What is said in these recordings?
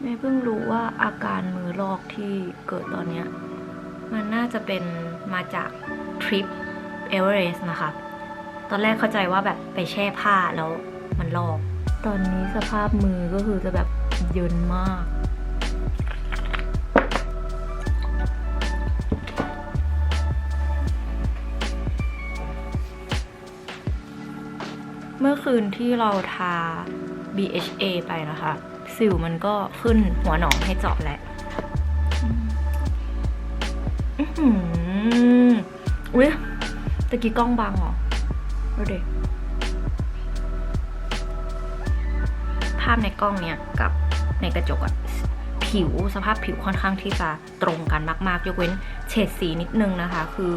เมย์เพิ่งรู้ว่าอาการมือลอกที่เกิดตอนเนี้ยมันน่าจะเป็นมาจากทริปเอเวอเรสต์นะคะ ตอนแรกเข้าใจว่าแบบไปแช่ผ้าแล้วมันลอก ตอนนี้สภาพมือก็คือจะแบบเยินมาก เมื่อคืนที่เราทา BHA ไปนะคะ สิวมันก็ขึ้นหัวหนองให้เจาะแหละอื้อหืออุ้ยตะกี้กล้องบังเหรอดูดิภาพในกล้องเนี้ยกับในกระจกอะผิวสภาพผิวค่อนข้างที่จะตรงกันมากๆ ยกเว้นเฉดสีนิดนึงนะคะ คือ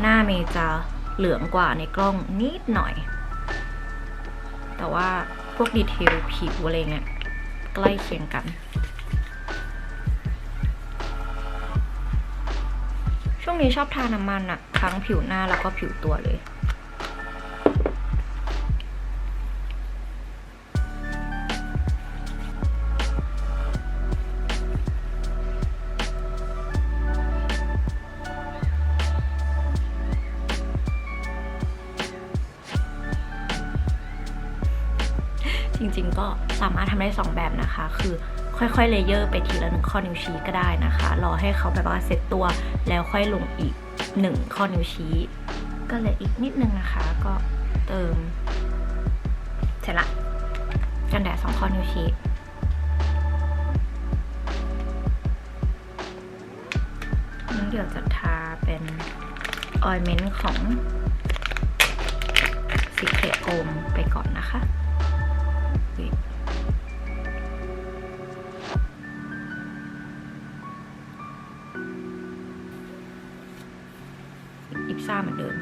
หน้าเมจะเหลืองกว่าในกล้องนิดหน่อย แต่ว่าพวกดีเทลผิวอะไรเนี่ย ใกล้เคียงกัน ช่วงนี้ชอบทาน้ำมันอะทั้งผิวหน้าแล้วก็ผิวตัวเลย จริงๆ ก็สามารถทำได้ 2 แบบนะคะ คือค่อยๆ เลเยอร์ไปทีละหนึ่งข้อนิ้วชี้ก็ได้นะคะ รอให้เขาแบบว่าเซ็ตตัวแล้วค่อยลงอีก 1 ข้อนิ้วชี้ ก็เลยอีกนิดนึงนะคะ ก็เติม เสร็จละกันแดด2ข้อนิ้วชี้เดี๋ยวจะทาเป็นออยเมนต์ของ Secret Home ไปก่อนนะคะ อิปซ่าเหมือนเดิม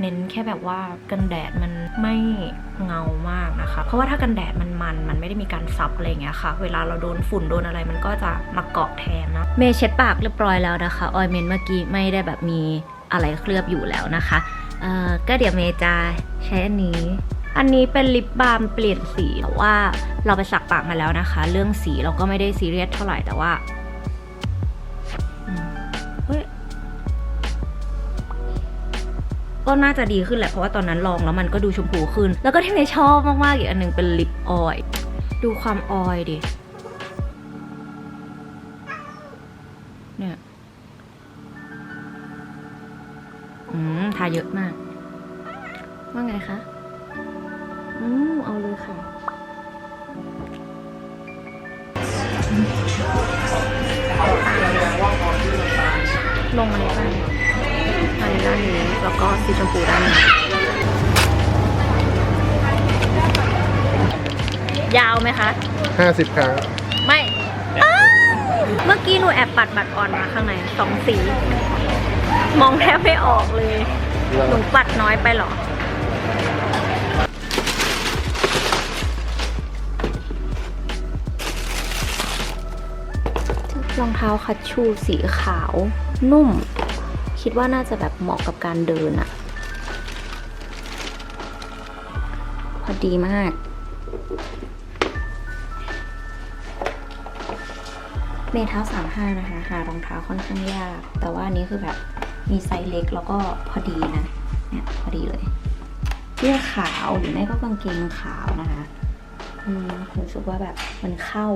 เน้นแค่แบบว่ากันแดดมันไม่เงามากนะคะ เพราะว่าถ้ากันแดดมันมันมันไม่ได้มีการซับอะไรอย่างเงี้ยค่ะ เวลาเราโดนฝุ่นโดนอะไรมันก็จะมาเกาะแทนเนาะเมย์เช็ดปากเรียบร้อยแล้วนะคะ ออยเมนเมื่อกี้ไม่ได้แบบมี อะไรเคลือบอยู่แล้วนะคะเออก็เดี๋ยวเมย์จะใช้อันนี้ อันนี้เป็นลิปบาล์มเปลี่ยนสีแต่ว่าเราไปสักปากมาแล้วนะคะ เรื่องสีเราก็ไม่ได้ซีเรียสเท่าไหร่แต่ว่าเฮ้ยก็น่าจะดีขึ้นแหละเพราะว่าตอนนั้นลองแล้วมันก็ดูชมพูขึ้น แล้วก็ที่เมย์ชอบมากๆอีกอันหนึงเป็นลิปออยล์ดูความออยล์ดิเนี่ย อืมทาเยอะมาก ว่าไงคะอืมเอาเลยค่ะ ลงมาในบ้านมาในด้านนี้ แล้วก็สีชมพูด้านนี้ยาวไหมคะ ห้าสิบครั้ง ไม่อ้าวเมื่อกี้หนูแอบปัดบัตรออนมาข้างในสองสี มองแทบไม่ออกเลย หนูปัดน้อยไปเหรอ รองเท้าคัชชูสีขาว นุ่ม คิดว่าน่าจะแบบเหมาะกับการเดินอะพอดีมากเมย์เท้าสามห้านะคะหารองเท้าค่อนข้างยาก แต่ว่าอันนี้คือแบบ มีไซส์เล็กแล้วก็พอดีนะเนี่ยพอดีเลยเสื้อขาวหรือไม่ก็กางเกงขาวนะคะอืมรู้สึกว่าแบบมันเข้า